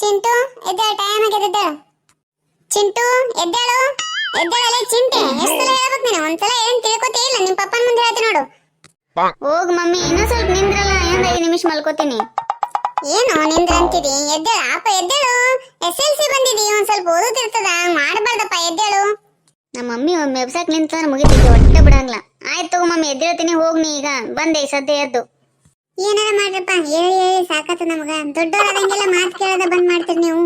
ಚಿಂಟು ಎದ್ದೇಳು ಟೈಮ್ ಆಗಿದೆ ಎದ್ದೇಳು. ಚಿಂಟು ಎದ್ದೇಳು ಎದ್ದೇಳಲೇ ಚಿಂಟೆ. ಎಷ್ಟು ಸಲ ಹೇಳ್ಬೇಕು ನೀನು? ಒಂದ್ಸಲ ಏನ್ ತಿಳ್ಕೊತೇ ಇಲ್ಲ. ನಿಮ್ ಪಪ್ಪನ ಮುಂದೆ ಹೇಳ್ತೀನಿ ನೋಡು. ಹೋಗ್ ಮಮ್ಮಿ ಇನ್ನೂ ಸ್ವಲ್ಪ ನಿಂದ್ರಲ್ಲ. ಇನ್ನೊಂದು ಐದು ನಿಮಿಷ ಮಲ್ಕೋತೀನಿ. ಏನು ನಿಂದ್ರ ಅಂತಿದಿ? ಎದ್ದೇಳು ಅಪ್ಪ ಎದ್ದೇಳು. ಎಸ್ ಎಲ್ ಸಿ ಬಂದಿದಿ. ಒಂದ್ ಸ್ವಲ್ಪ ಓದುತ್ತಿರ್ತದ. ಮಾಡಬಾರ್ದಪ್ಪ ಎದ್ದೇಳು. ನಮ್ಮ ಮಮ್ಮಿ ಒಮ್ಮೆ ವೆಬ್ಸೈಟ್ ನಿಂತ ಮುಗಿತೈತಿ ಒಟ್ಟೆ ಬಿಡಂಗಿಲ್ಲ. ಆಯ್ತು ಮಮ್ಮಿ ಎದ್ದೇಳ್ತೀನಿ. ಹೋಗ್ ನೀ ಈಗ. ಬಂದೆ ಸದ್ಯ ಎದ್ದು. ಏನಾರ ಮಾಡ್ರಪ್ಪ. ಹೇಳಿ ಹೇಳಿ ಸಾಕತ್ತ ನಮಗ. ದೊಡ್ಡವರಾದಂಗೆಲ್ಲ ಮಾತು ಕೇಳದ ಬಂದ್ ಮಾಡ್ತೀರಿ ನೀವು.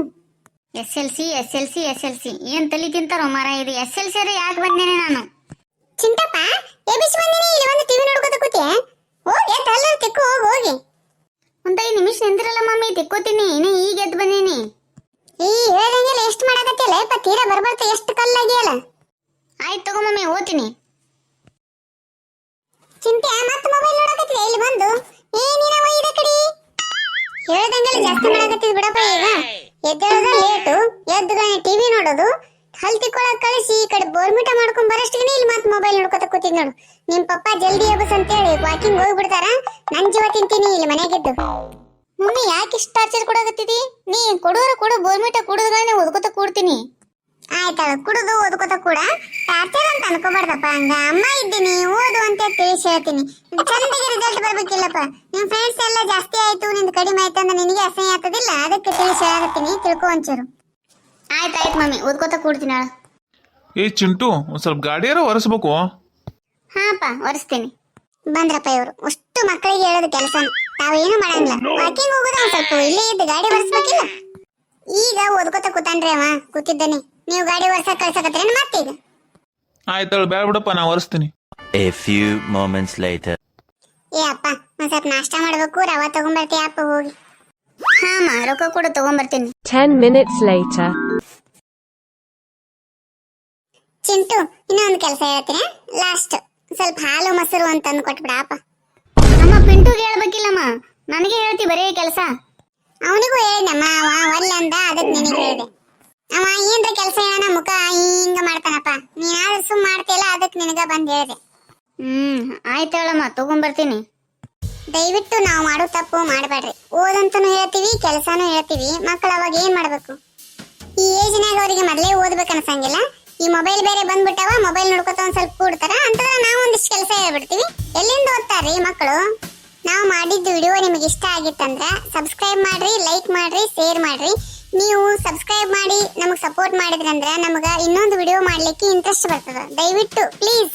S L C S L C S L C. ಏನ್ ತಲಿ ತಿಂತಾರೋ ಮರ ಇದು. ಎಸ್ ಎಲ್ ಸಿ ಯಾಕೆ ಬಂದೇನೆ ನಾನು? ಚಿಂಟಪ್ಪ ಎಬಿಸಿ ಬಂದೇನೆ. ಇಲ್ಲಿ ಒಂದು ಟಿವಿ ನೋಡ್ಕೋತ ಕೂತಿಯ ಹೋಗಿ ತಲ್ಲ ತಿಕ್ಕು ಹೋಗಿ ಹೋಗಿ. ಒಂದ್ ಐದು ನಿಮಿಷ ನಿಂತಿರಲ್ಲ ಮಮ್ಮಿ ತೆಕ್ಕೋತೀನಿ. ಇನ್ನು ಈಗ ಎದ್ದು ಬಂದೀನಿ. ಈ ಹೇಳ್ದಂಗೆಲ್ಲ ಎಷ್ಟು ಮಾಡಕತ್ತಿಲ್ಲ ಇಪ್ಪ ತೀರಾ ಬರ್ಬರ್ತ ಎಷ್ಟು ಕಲ್ಲಾಗಿಯಲ್ಲ? ಆಯ್ತು ತಗೋ ಮಮ್ಮಿ ಓದ್ತೀನಿ. ಚಿಂತೆ ಮತ್ತೆ ಮೊಬೈಲ್ ನೋಡಕತ್ತಿದೆ ಇಲ್ಲಿ ಬಂದು. ಏ ನೀನ ಇದ ಕಡಿ? ಹೇಳ್ದಂಗೆಲ್ಲ ಜಾಸ್ತಿ ಮಾಡಕತ್ತಿದ್ ಬಿಡಪ್ಪ ಈಗ. ಎದ್ದೇಳೋದ ಲೇಟು. ಎದ್ದು ಟಿವಿ ನೋಡೋದು. ಹಲ್ ತಿಕ್ಕೊಳಕ್ ಕಳಿಸಿ ಈ ಕಡೆ ಬೋರ್ಮಿಟ ಮಾಡ್ಕೊಂಡ್ ಬರಷ್ಟಿಗೆ ಇಲ್ಲಿ ಮತ್ತೆ ಮೊಬೈಲ್ ನೋಡ್ಕೊತ ಕೂತಿದ್ ನೋಡು. ನಿಮ್ ಪಪ್ಪ ಜಲ್ದಿ ಎಬ್ಬಸ್ ಅಂತೇಳಿ ವಾಕಿಂಗ್ ಹೋಗ್ಬಿಡ್ತಾರ. ನನ್ ಜೀವ ತಿಂತೀನಿ ಇಲ್ಲಿ ಮನೆಗಿದ್ದು. ಮಮ್ಮಿ ಯಾಕೆ ಇಷ್ಟ ಟಾರ್ಚರ್ ಕೊಡಕತ್ತಿದಿ? ನೀ ಕೊಡೋರ ಕೊಡು ಬೋರ್ಮಿಟ ಕುಡಿದ್ಗಳನ್ನ ಓದ್ಕೋತ ಕೂಡ್ತೀನಿ. ಆಯ್ತಳ ಕುಡಿದು ಓದ್ಕೋತ ಕೂಡ ಟಾರ್ಚರ್ ಅಂತ ಅನ್ಕೋಬಾರ್ದಪ್ಪ. ಹಂಗ ಅಮ್ಮ ಇದ್ದೀನಿ ಓದು ಅಂತ ತಿಳಿಸಿ ಹೇಳ್ತೀನಿ. ಚಂದಿಗೆ ರಿಸಲ್ಟ್ ಬರ್ಬೇಕಿಲ್ಲಪ್ಪ. ನಿಮ್ ಫ್ರೆಂಡ್ಸ್ ಎಲ್ಲ ಜಾಸ್ತಿ ಆಯ್ತು ನಿಂದು ಕಡಿಮೆ ಆಯ್ತು ಅಂದ್ರೆ ನಿನಗೆ ಅಸಹ್ಯ ಆಗ್ತದಿಲ್ಲ? ಅದಕ್ಕೆ ತಿಳಿಸಿ ಹೇಳತ್ತೀನಿ ತಿಳ್ಕೊ ಒಂಚೂರು. ಆಯ್ತು ಆಯ್ತು ಮಮ್ಮಿ ಓದ್ಕೋತ ಕೂಡ್ತೀನಿ ಏ ಚಿಂಟು ಒಂದ್ ಸ್ವಲ್ಪ ಗಾಡಿಯಾರ ಒರೆಸ್ಬೇಕು? ಹಾಪ ಒರೆಸ್ತೀನಿ. ಬಂದ್ರಪ್ಪ ಇವರು. ಅಷ್ಟು ಮಕ್ಕಳಿಗೆ ಹೇಳೋದು ಕೆಲಸ ತಾವೇನು ಮಾಡಂಗಿಲ್ಲ. ವಾಕಿಂಗ್ ಹೋಗೋದು ಒಂದ್ ಸ್ವಲ್ಪ. ಇಲ್ಲೇ ಇದ್ದು ಗಾಡಿ ಒರೆಸ್ಬೇಕಿಲ್ಲ? ಈಗ ಓದ್ಕೋತ ಕೂತಾನ್ರಿ ಅವ ಕೂತಿದ್ದಾನೆ. ನೀವು ಗಾಡಿ ಒರ್ಸಕ್ ಕಳ್ಸಕತ್ರೇನು ಮತ್ತೀಗ? ಆಯ್ತಳು ಬೇಡ ಬಿಡಪ್ಪ ನಾ ಒರೆಸ್ತೀನಿ A few moments later. ಏ ಅಪ್ಪ ಒಂದ್ ಸ್ವಲ್ಪ ನಾಷ್ಟ ಮಾಡ್ಬೇಕು ರವಾ ತಗೊಂಬರ್ತೀಯ ಅಪ್ಪ ಹೋಗಿ. ಹಾ ಹಾಮ ರೊಕ್ಕ ಕೊಡು ತಗೊಂಬರ್ತೀನಿ. 10 minutes later. ಚಿಂಟು ಇನ್ನೊಂದು ಕೆಲಸ ಹೇಳ್ತೀನಿ. ಲಾಸ್ಟ್ ಸ್ವಲ್ಪ ಹಾಲು ಮೊಸರು ಅಂತ ತಂದು ಕೊಟ್ಬಿಡ ಅಪ್ಪ. ಅಮ್ಮ ಪಿಂಟುಗೆ ಹೇಳ್ಬೇಕಿಲ್ಲಮ್ಮ. ನನಗೆ ಹೇಳ್ತಿ ಬರೀ ಕೆಲಸ. ಅವನಿಗೂ ಹೇಳಿದಮ್ಮ ಅವ ಒಲ್ಲ ಅಂದ ಅದಕ್ಕೆ ನಿನಗೆ ಹೇಳಿದೆ. ಅವ ಹೇಳೋಣ ಮುಖ ಹಿಂಗ ಮಾಡ್ತಾನಪ್ಪ. ನೀನಾದ್ರೂ ಸುಮ್ ಮಾಡ್ತಿಲ್ಲ ಅದಕ್ಕೆ ನಿನಗ ಬಂದ್ ಹೇಳಿದೆ. ಹ್ಮ್ ಆಯ್ತು ಹೇಳಮ್ಮ ತಗೊಂಬರ್ತೀನಿ. ದಯವಿಟ್ಟು ನಾವು ಮಾಡೋ ತಪ್ಪು ಮಾಡಬೇಡ್ರಿ. ಓದಂತನೂ ಹೇಳ್ತೀವಿ ಕೆಲಸನೂ ಹೇಳ್ತೀವಿ ಮಕ್ಕಳು ಅವಾಗ ಏನ್ ಮಾಡ್ಬೇಕು? ಈ ಏಜ್ನಾಗ ಅವರಿಗೆ ಮೊದಲೇ ಓದ್ಬೇಕು ಅನ್ಸಂಗಿಲ್ಲ. ಈ ಮೊಬೈಲ್ ಬೇರೆ ಬಂದ್ಬಿಟ್ಟಾವ ಮೊಬೈಲ್ ನೋಡ್ಕೊತ ಒಂದ್ ಸ್ವಲ್ಪ ಕೂಡ್ತಾರ ಅಂತ ನಾವು ಒಂದಿಷ್ಟು ಕೆಲಸ ಹೇಳ್ಬಿಡ್ತೀವಿ. ಎಲ್ಲಿಂದ ಓದ್ತಾರ್ರಿ ಮಕ್ಕಳು ನಾವು ಮಾಡಿದ್ದು ವಿಡಿಯೋ ನಿಮಗೆ ಇಷ್ಟ ಆಗಿತ್ತಂದ್ರ ಸಬ್ಸ್ಕ್ರೈಬ್ ಮಾಡ್ರಿ ಲೈಕ್ ಮಾಡ್ರಿ ಶೇರ್ ಮಾಡ್ರಿ. ನೀವು ಸಬ್ಸ್ಕ್ರೈಬ್ ಮಾಡಿ ನಮಗೆ ಸಪೋರ್ಟ್ ಮಾಡಿದ್ರಂದ್ರೆ ನಮಗ ಇನ್ನೊಂದು ವಿಡಿಯೋ ಮಾಡ್ಲಿಕ್ಕೆ ಇಂಟ್ರೆಸ್ಟ್ ಬರ್ತದ. ದಯವಿಟ್ಟು ಪ್ಲೀಸ್